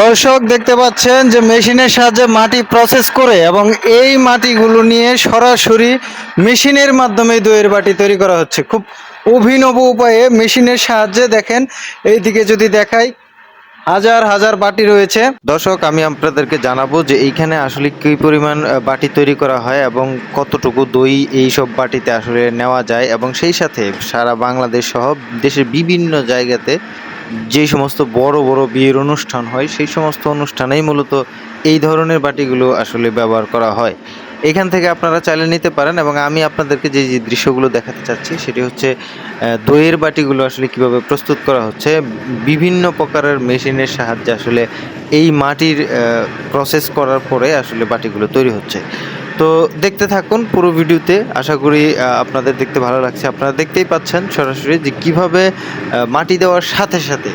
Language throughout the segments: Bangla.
দর্শক দেখতে পাচ্ছেন যে মেশিনের সাহায্যে মাটি প্রসেস করে এবং এই মাটিগুলো নিয়ে সরাসরি মেশিনের মাধ্যমে দইয়ের বাটি তৈরি করা হচ্ছে। খুব অভিনব উপায়ে মেশিনের সাহায্যে দেখেন, এইদিকে যদি দেখাই, হাজার হাজার বাটি রয়েছে। দর্শক, আমি আপনাদেরকে জানাব যে এইখানে আসলে কী পরিমাণ বাটি তৈরি করা হয় এবং কতটুকু দই এই সব বাটিতে আসলে নেওয়া যায় এবং সেই সাথে সারা বাংলাদেশ সহ দেশের বিভিন্ন জায়গাতে যে সমস্ত বড় বড় বিয়ের অনুষ্ঠান হয়, সেই সমস্ত অনুষ্ঠানেই মূলত এই ধরনের বাটিগুলো আসলে ব্যবহার করা হয়। এখান থেকে আপনারা চাইলে নিতে পারেন এবং আমি আপনাদেরকে যে যে দৃশ্যগুলো দেখাতে চাচ্ছি, সেটি হচ্ছে দইয়ের বাটিগুলো আসলে কীভাবে প্রস্তুত করা হচ্ছে, বিভিন্ন প্রকারের মেশিনের সাহায্যে আসলে এই মাটির প্রসেস করার পরে আসলে বাটিগুলো তৈরি হচ্ছে। তো দেখতে থাকুন পুরো ভিডিওতে। আশা করি আপনাদের দেখতে ভালো লাগছে। আপনারা দেখতেই পাচ্ছেন সরাসরি যে কীভাবে মাটি দেওয়ার সাথে সাথে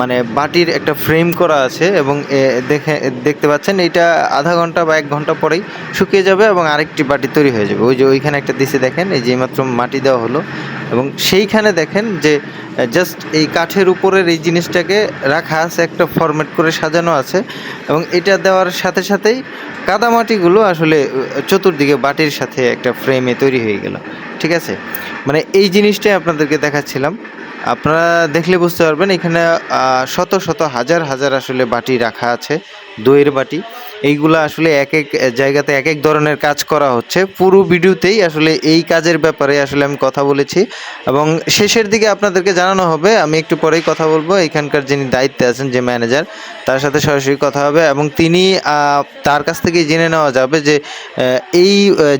মানে বাটির একটা ফ্রেম করা আছে এবং দেখে, দেখতে পাচ্ছেন এটা আধা ঘণ্টা বা এক ঘণ্টা পরেই শুকিয়ে যাবে এবং আরেকটি বাটি তৈরি হয়ে যাবে। ওই যে ওইখানে একটা দিশে দেখেন, এই যে মাত্র মাটি দেওয়া হলো এবং সেইখানে দেখেন যে জাস্ট এই কাঠের উপরের এই জিনিসটাকে রাখা আছে, একটা ফরম্যাট করে সাজানো আছে এবং এটা দেওয়ার সাথে সাথেই কাদামাটিগুলো আসলে চতুর্দিকে বাটির সাথে একটা ফ্রেমে তৈরি হয়ে গেল। ঠিক আছে? মানে এই জিনিসটাই আপনাদেরকে দেখাচ্ছিলাম। আপনারা দেখলে বুঝতে পারবেন, এখানে শত শত হাজার হাজার আসলে বাটি রাখা আছে, দইয়ের বাটি। এইগুলো আসলে এক এক জায়গাতে এক এক ধরনের কাজ করা হচ্ছে। পুরো ভিডিওতেই আসলে এই কাজের ব্যাপারে আসলে আমি কথা বলেছি। এবং শেষের দিকে আপনাদেরকে জানানো হবে, আমি একটু পরেই কথা বলব। এখানকার যিনি দায়িত্বে আছেন, যে ম্যানেজার, তার সাথে সরাসরি কথা হবে। এবং তিনি তার কাছ থেকেই জেনে নেওয়া যাবে যে এই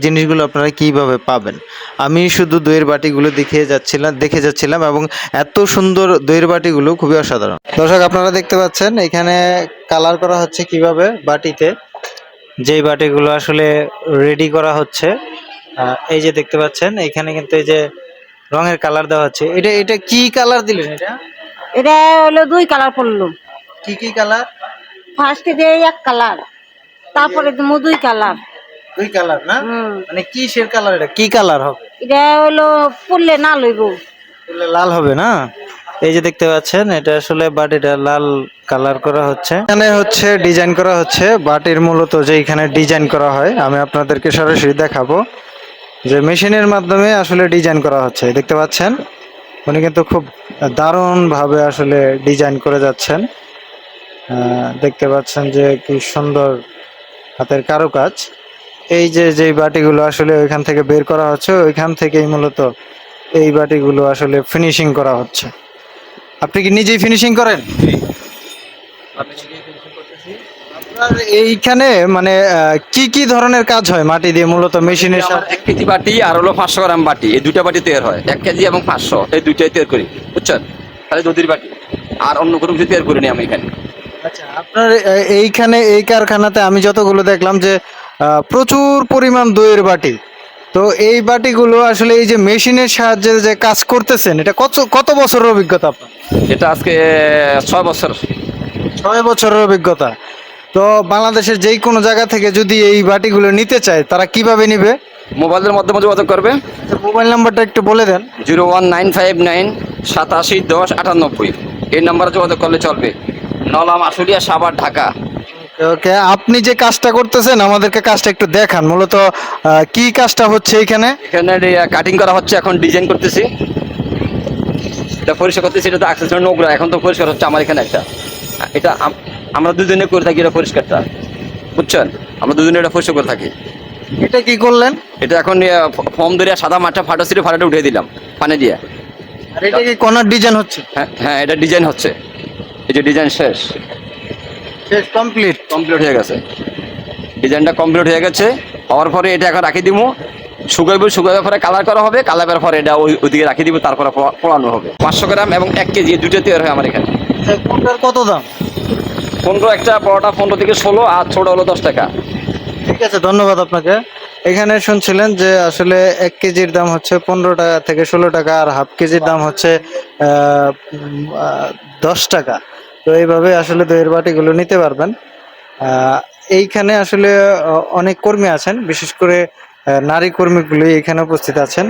জিনিসগুলো আপনারা কীভাবে পাবেন? আমি শুধু দইয়ের বাটিগুলো দেখিয়ে যাচ্ছিলাম দেখে যাচ্ছিলাম এবং এত সুন্দর দইয়ের বাটিগুলো খুবই অসাধারণ। দর্শক আপনারা দেখতে পাচ্ছেন এখানে কালার করা হচ্ছে কীভাবে বাটিতে। যেই বাটিগুলো আসলে রেডি করা হচ্ছে এই যে দেখতে পাচ্ছেন এখানে কিন্তু এই যে রঙের কালার দেওয়া হচ্ছে। এটা এটা কি কালার দিলেন এটা? এটা হলো দুই কালার পড়ল। কি কি কালার ফার্স্টে দিয়ে এক কালার তারপরে দুই কালার দুই কালার না? মানে কিসের কালার এটা? কি কালার হবে? এটা হলো পড়লে না লইব তাহলে লাল হবে না? এই যে দেখতে পাচ্ছেন এটা আসলে বাটিটা লাল কালার করা হচ্ছে। এখানে হচ্ছে ডিজাইন করা হচ্ছে বাটির মূলত যে এখানে ডিজাইন করা হয় আমি আপনাদেরকে সরাসরি দেখাবো। যে মেশিনের মাধ্যমে আসলে ডিজাইন করা হচ্ছে দেখতে পাচ্ছেন? উনি কিন্তু খুব দারুণ ভাবে আসলে ডিজাইন করে যাচ্ছেন। দেখতে পাচ্ছেন যে কি সুন্দর হাতের কারুকাজ। এই যে যে বাটিগুলো আসলে ওইখান থেকে বের করা হচ্ছে ওইখান থেকেই মূলত এই বাটিগুলো আসলে ফিনিশিং করা হচ্ছে। আপনি কি নিজেই ফিনিশিং করেন? আপনার এইখানে মানে কি কি ধরনের কাজ হয় মাটি দিয়ে মূলত মেশিনের এক কেজি বাটি আর হলো পাঁচশো গ্রাম বাটি এই দুইটা বাটি তৈরি হয়। এক কেজি এবং পাঁচশো এই দুইটাই তৈরি করি বুঝছেন? তাহলে দুধের বাটি আর অন্য কোনো কিছু তৈরি করিনি আমি এখানে। আচ্ছা আপনার এইখানে এই কারখানাতে আমি যতগুলো দেখলাম যে প্রচুর পরিমাণ দইয়ের বাটি। তো এই বাটিগুলো আসলে এই যে মেশিনের সাহায্যে যে কাজ করতেছেন এটা কত কত বছরের অভিজ্ঞতা আপনার? এটা আজকে ছয় বছর। ছয় বছরের অভিজ্ঞতা। তো বাংলাদেশের যেই কোনো জায়গা থেকে যদি এই বাটিগুলো নিতে চায় তারা কীভাবে নিবে? মোবাইলের মাধ্যমে যোগাযোগ করবে। মোবাইল নাম্বারটা একটু বলে দেন। Zero one nine five nine সাতাশি দশ আটানব্বই। এই নাম্বারে যোগাযোগ করলে চলবে। নলাম আশুলিয়া সাবার ঢাকা। ওকে আপনি যে কাজটা করতেছেন আমাদেরকে কাজটা একটু দেখান। মূলত কি কাজটা হচ্ছে এখানে? এখানে কাটিং করা হচ্ছে এখন ডিজাইন করতেছি। এটা পরিষ্কার করতেছি এটা তো access নোংরা এখন তো পরিষ্কার হচ্ছে আমার এখানে একটা। এটা আমরা দুজনে করে থাকি এটা পরিষ্কারটা। বুঝছেন? আমরা দুজনে এটা পরিষ্কার করে থাকি। এটা কি করলেন? এটা এখন ফর্ম ধরে সাদা মাঠটা ফাটা ছিল ফাটাটা উঠিয়ে দিলাম পানি দিয়ে। আর এটা কি কর্নার ডিজাইন হচ্ছে? হ্যাঁ হ্যাঁ এটা ডিজাইন হচ্ছে। এই যে ডিজাইন শেষ। শেষ কমপ্লিট কমপ্লিট হয়ে গেছে। ডিজাইনটা কমপ্লিট হয়ে গেছে। হওয়ার পরে এটা এখন রাখি দিব শুকাইব শুকাইবার পরে কালার করা হবে। কালারের পরে এটা ওই ওইদিকে রাখি দিব তারপরে পোড়া- পোড়ানো হবে। পাঁচশো গ্রাম এবং এক কেজি দুটো তৈরি হয় আমার এখানে। কোনটার কত দাম? পনেরো একটা বড়টা পনেরো থেকে ষোলো আর ছোট হলো দশ টাকা। ঠিক আছে ধন্যবাদ আপনাকে। এখানে শুনছিলেন যে আসলে এক কেজির দাম হচ্ছে পনেরো টাকা থেকে ষোলো টাকা আর হাফ কেজির দাম হচ্ছে দশ টাকা। তো এইভাবে আসলে দইয়ের বাটিগুলো নিতে পারবেন। এইখানে আসলে অনেক কর্মী আছেন। বিশেষ করে নারী কর্মীগুলি এখানে উপস্থিত আছেন।